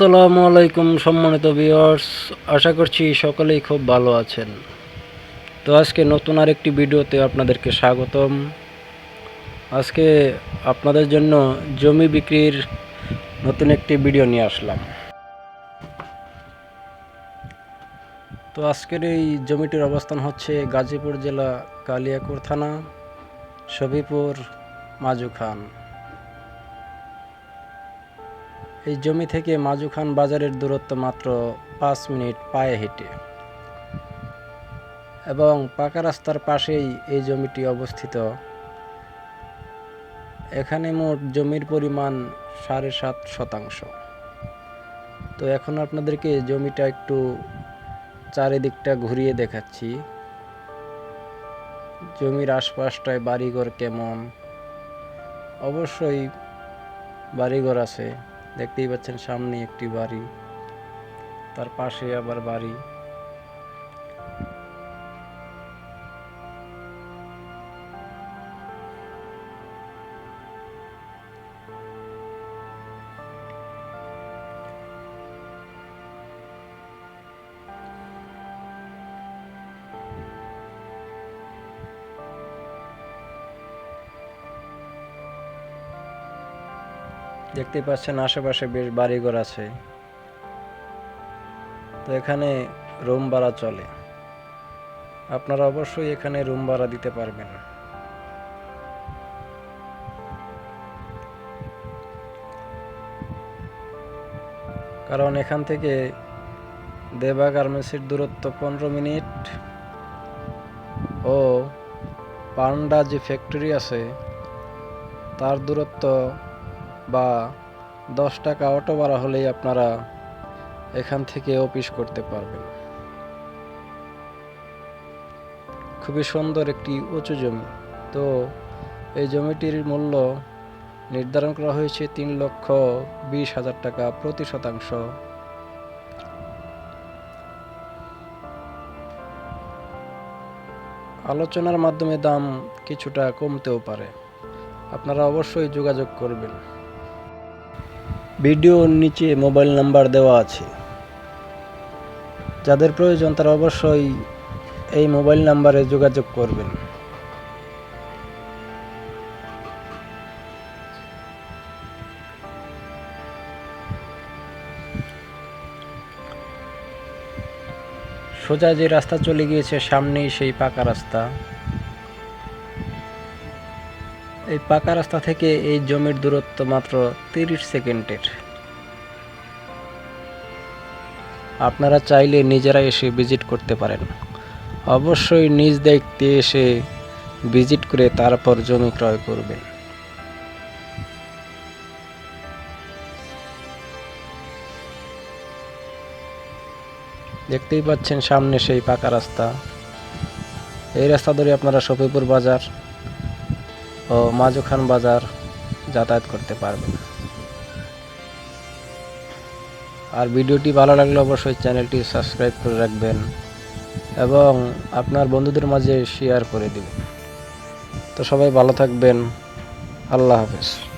আসসালামু আলাইকুম, সম্মানিত ভিউয়ার্স। আশা করছি সকলেই খুব ভালো আছেন। তো আজকে নতুন আরেকটি ভিডিওতে আপনাদেরকে স্বাগতম। আজকে আপনাদের জন্য জমি বিক্রির নতুন একটি ভিডিও নিয়ে আসলাম। তো আজকের এই জমিটির অবস্থান হচ্ছে গাজীপুর জেলা কালিয়াকুর থানা সবিপুর মাজু খান এই জমি থেকে মাজুখান বাজারের দূরত্ব মাত্র পাঁচ মিনিট পায়ে হেঁটে। এবং পাকা রাস্তার পাশেই এই জমিটি অবস্থিত। এখানে মোট জমির পরিমাণ সাড়ে সাত শতাংশ। তো এখন আপনাদেরকে জমিটা একটু চারিদিকটা ঘুরিয়ে দেখাচ্ছি। জমির আশপাশটায় বাড়িঘর কেমন? অবশ্যই বাড়িঘর আছে। দেখতেই পাচ্ছেন সামনে একটি বাড়ি তার পাশে আবার বাড়ি। দেখতেই পাচ্ছেন আশেপাশে বেশ বাড়িঘর আছে। তো এখানে রুম ভাড়া চলে। আপনারা অবশ্যই এখানে রুম ভাড়া দিতে পারবেন। কারণ এখান থেকে দেবা গার্মেন্টসের দূরত্ব পনেরো মিনিট। ও পান্ডা যে ফ্যাক্টরি আছে, তার দূরত্ব বা দশ টাকা অটো ভাড়া হলেই আপনারা এখান থেকে অফিস করতে পারবেন। খুবই সুন্দর একটি উঁচু জমি। তো এই জমিটির মূল্য নির্ধারণ করা হয়েছে তিন লক্ষ বিশ হাজার টাকা প্রতি শতাংশ। আলোচনার মাধ্যমে দাম কিছুটা কমতেও পারে। আপনারা অবশ্যই যোগাযোগ করবেন। ভিডিওর নিচে মোবাইল নাম্বার দেওয়া আছে। যাদের প্রয়োজন তারা অবশ্যই এই মোবাইল নাম্বারে যোগাযোগ করবেন। সোজা যে রাস্তা চলে গিয়েছে, সামনেই সেই পাকা রাস্তা। এই পাকা রাস্তা থেকে এই জমির দূরত্ব মাত্র তিরিশ সেকেন্ডের। আপনারা চাইলে নিজেরা এসে ভিজিট করতে পারেন। অবশ্যই নিজ দেখতে এসে ভিজিট করে তারপর জমি ক্রয় করবেন। দেখতেই পাচ্ছেন সামনে সেই পাকা রাস্তা। এই রাস্তা ধরে আপনারা শফিপুর বাজার ও মাজুখান বাজার যাতায়াত করতে পারবেন আর ভিডিওটি ভালো লাগলে অবশ্যই চ্যানেলটি সাবস্ক্রাইব করে রাখবেন এবং আপনার বন্ধুদের মাঝে শেয়ার করে দেবেন। তো সবাই ভালো থাকবেন। আল্লাহ হাফেজ।